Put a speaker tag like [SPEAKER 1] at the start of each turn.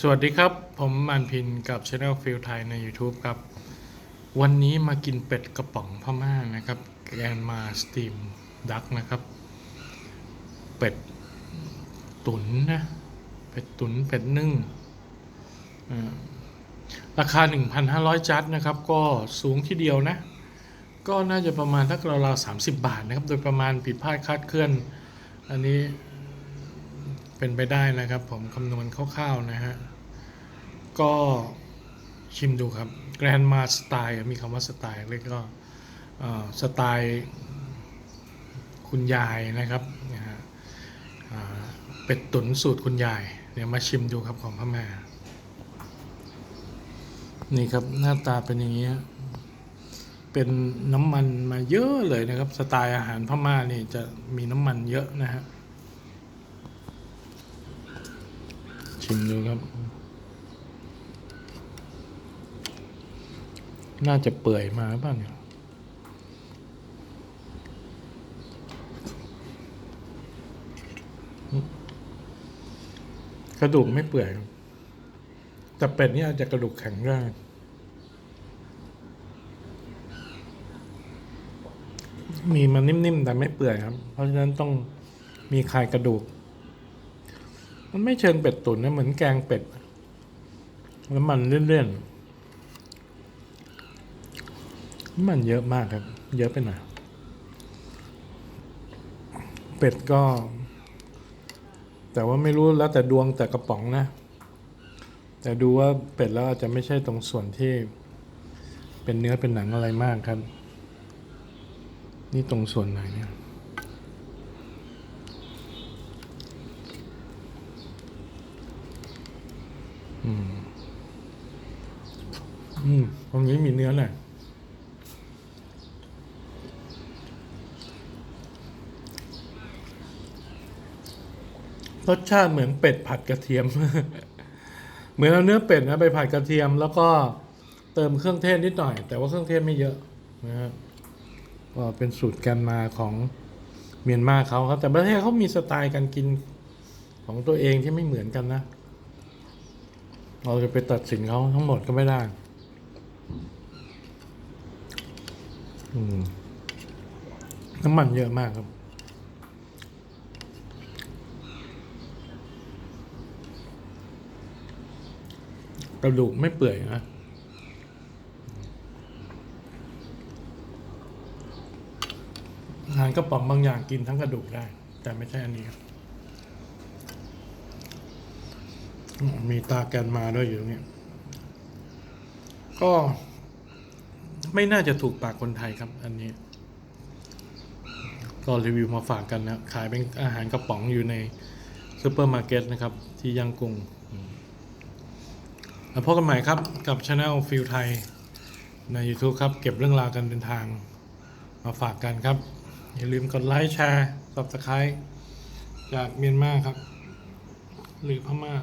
[SPEAKER 1] สวัสดีครับ ผมมันพินกับ Channel f i e l ไทยใน YouTube ครับ วันนี้มากินเป็ดกระป๋องพม่านะครับ แกนมาสตีมดักนะครับ เป็ดตุ๋นนะ เป็ดตุ๋นเป็ดนึ่งอ่าราคา 1,500 จัดนะครับ ก็สูงที่เดียวนะ ก็น่าจะประมาณทักราวๆ30 บาทนะครับ โดยประมาณผิดพลาดคาดเคลื่อน อันนี้ เป็นไปได้นะครับ ผมคำนวณคร่าวๆนะฮะ ก็ชิมดูครับแกรนมาสไตล์มีคำว่าสไตล์เรียกก็สไตล์คุณยายนะครับนะฮะเป็ดตุ๋นสูตรคุณยาย เดี๋ยวมาชิมดูครับของพ่อแม่นี่ครับหน้าตาเป็นอย่างนี้เป็นน้ำมันมาเยอะเลยนะครับ สไตล์อาหารพม่านี่จะมีน้ำมันเยอะนะฮะ ชิมดูครับ น่าจะเปื่อยมาบ้างเนี่ยกระดูกไม่เปื่อย แต่เป็ดนี่อาจจะกระดูกแข็งได้มีมันนิ่มๆ แต่ไม่เปื่อยครับ เพราะฉะนั้นต้องมีคายกระดูก มันไม่เชิงเป็ดตุ๋นนะเหมือนแกงเป็ด แล้วมันเลื่อนๆน้ำมันเยอะมากครับ เยอะไปหน่อยเป็ดก็ แต่ว่าไม่รู้แล้วแต่ดวงแต่กระป๋องนะ แต่ดูว่าเป็ดแล้วอาจจะไม่ใช่ตรงส่วนที่ เป็นเนื้อเป็นหนังอะไรมากครับ นี่ตรงส่วนไหนเนี่ย อืม อืมตรงนี้มีเนื้อหน่อยรสชาติเหมือนเป็ดผัดกระเทียม เหมือนเอาเนื้อเป็ดนะไปผัดกระเทียม แล้วก็เติมเครื่องเทศนิดหน่อย แต่ว่าเครื่องเทศไม่เยอะนะครับก็เป็นสูตรการมาของเมียนมาเขาครับ แต่ประเทศเขามีสไตล์การกินของตัวเองที่ไม่เหมือนกันนะ เราจะไปตัดสินเขาทั้งหมดก็ไม่ได้อืมน้ำมันเยอะมากครับ กระดูกไม่เปื่อยนะอาหารกระป๋องบางอย่างกินทั้งกระดูกได้ แต่ไม่ใช่อันนี้ครับอื มีตาแกนมาด้วยอยู่ตรงนี้ ก็ไม่น่าจะถูกปากคนไทยครับ อันนี้ ก็รีวิวมาฝากกันนะ ขายเป็นอาหารกระป๋องอยู่ในซูเปอร์มาร์เก็ตนะครับ ที่ยังกรุงแล้วพบกันใหม่ครับกับช anel ฟิลไทยใน YouTube ครับ เก็บเรื่องราวการเดินทางมาฝากกันครับ อย่าลืมกดไลค์แชร์ subscribe จากเมียนมาครับ หรือพม่า